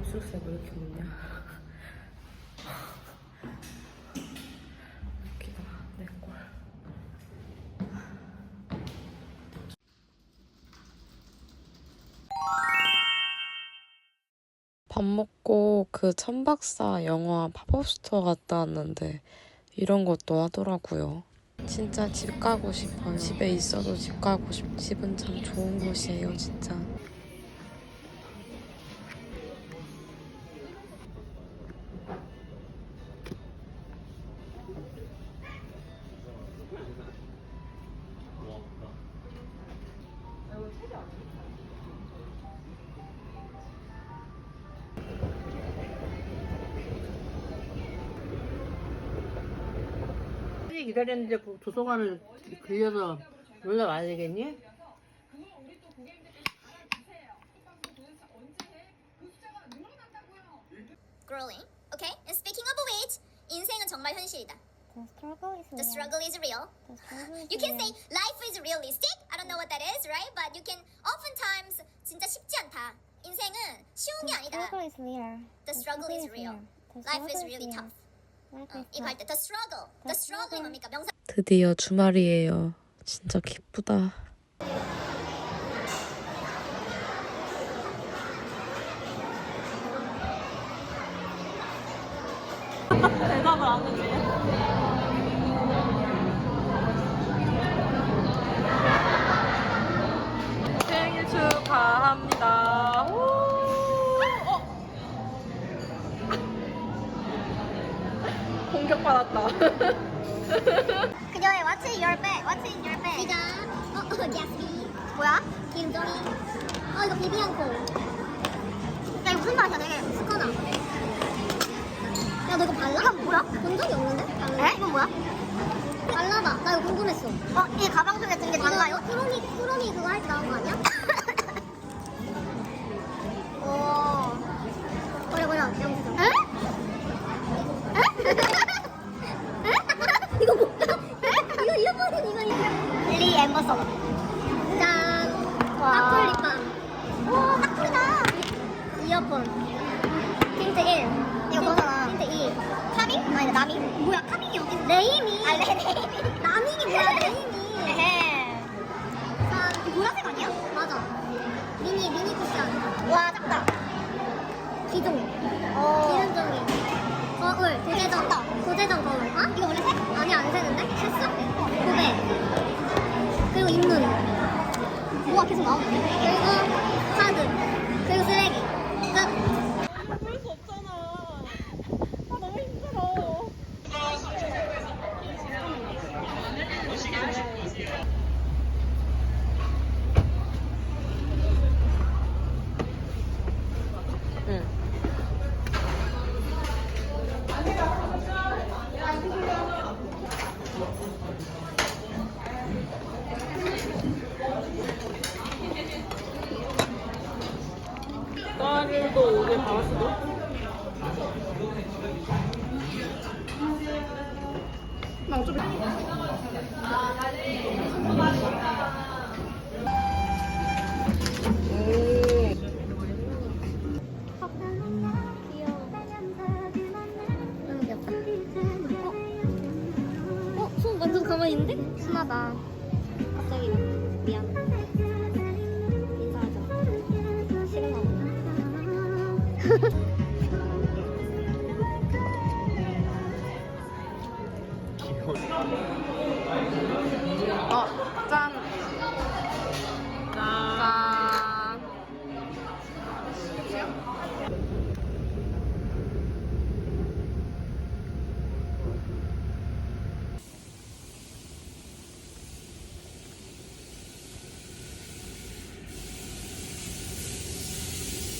입술색 왜 이렇게 없냐? 웃기다 내 꼴. 밥 먹고 그 천박사 영화 팝업 스토어 갔다 왔는데 이런 것도 하더라고요. 진짜 집 가고 싶어요. 집에 있어도 집 가고 싶. 집은 참 좋은 곳이에요, 진짜. 빨리 기다렸는데 그 도서관을 들려서 놀러 와야 되겠니? growing. Okay? And speaking of which, 인생은 정말 현실이다. The struggle is The real. struggle is real. The struggle is You can real. say life is realistic. I don't know what that is, right? But you can oftentimes 진짜 쉽지 않다. 인생은 쉬운 게 The 아니다. struggle is real. The struggle is real. The Life is really real. tough. Life 어, is 이거 할 tough. 때 the struggle. The The struggle이 struggle. 뭡니까? 명사 드디어 주말이에요. 진짜 기쁘다. 뭐야? 기름종이 어, 이거 비비앙코 야, 이거 무슨 맛이야? 되게 스커나 야, 너 이거 발라? 이건 뭐야? 본 적이 없는데? 에? 이건 뭐야? 발라봐. 나 이거 궁금했어. 어, 이 가방 속에 든게 달라요? 쿠로미, 쿠로미 그거 할 때 나온 거 아니야? 이어폰. 틴트 1. 이거 뭐잖아. 틴트 2. 카밍? 아니, 나밍. 뭐야, 카밍이 어디? 네이미. 아, 네이미. 나밍이 뭐야, 네이미. 에헤. 짠. 이거 보라색 아니야? 맞아. 미니, 미니 쿠션. 와, 작다. 기종. 기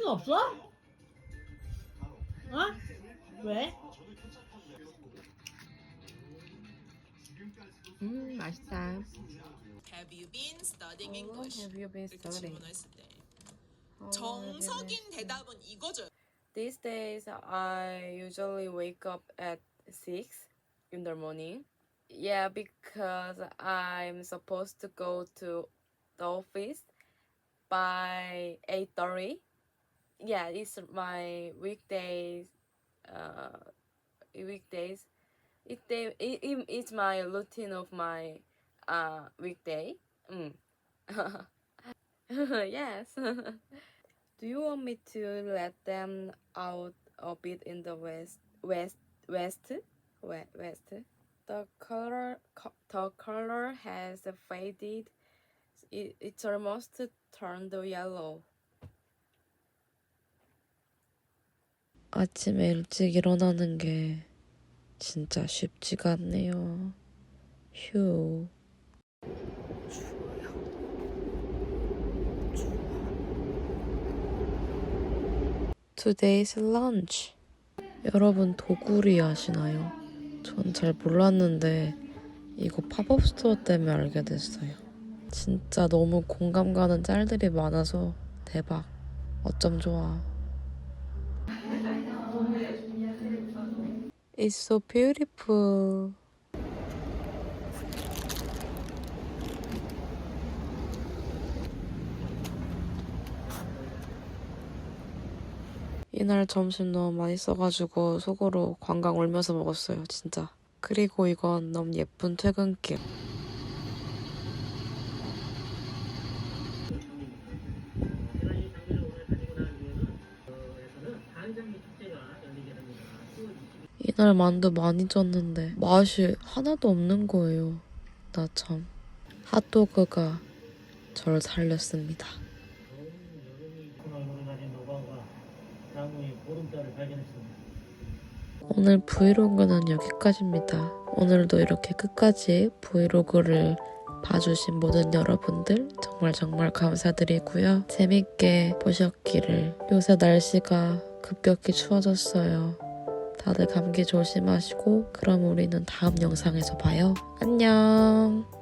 수 없어? 어? 왜? 음 맛있다. Have you been studying English? Have you been 이렇게 studying? 질문했을 때 정석인 대답은 이거죠. These days, I usually wake up at 6 in the morning. Yeah, because I'm supposed to go to the office by 8.30. yeah, it's my weekdays. Uh, weekdays. It, it, it, it's my routine of my uh, weekday. Mm. yes. Do you want me to let them out a bit in the west, west, west, We- west? The color, co- the color has faded. It, it's almost turned yellow. 아침에 일찍 일어나는 게 진짜 쉽지가 않네요. 휴. Today's lunch. 여러분 도구리 아시나요? 전 잘 몰랐는데 이거 팝업 스토어 때문에 알게 됐어요. 진짜 너무 공감 가는 짤들이 많아서 대박. 어쩜 좋아. It's so beautiful. 이날 점심 너무 맛있어가지고 속으로 관광 울면서 먹었어요, 진짜. 그리고 이건 너무 예쁜 퇴근길. 이날 만두 많이 쪘는데 맛이 하나도 없는 거예요. 나 참. 핫도그가 절 살렸습니다. 오늘 브이로그는 여기까지입니다. 오늘도 이렇게 끝까지 브이로그를 봐주신 모든 여러분들 정말 정말 감사드리고요. 재밌게 보셨기를. 요새 날씨가 급격히 추워졌어요. 다들 감기 조심하시고 그럼 우리는 다음 영상에서 봐요. 안녕.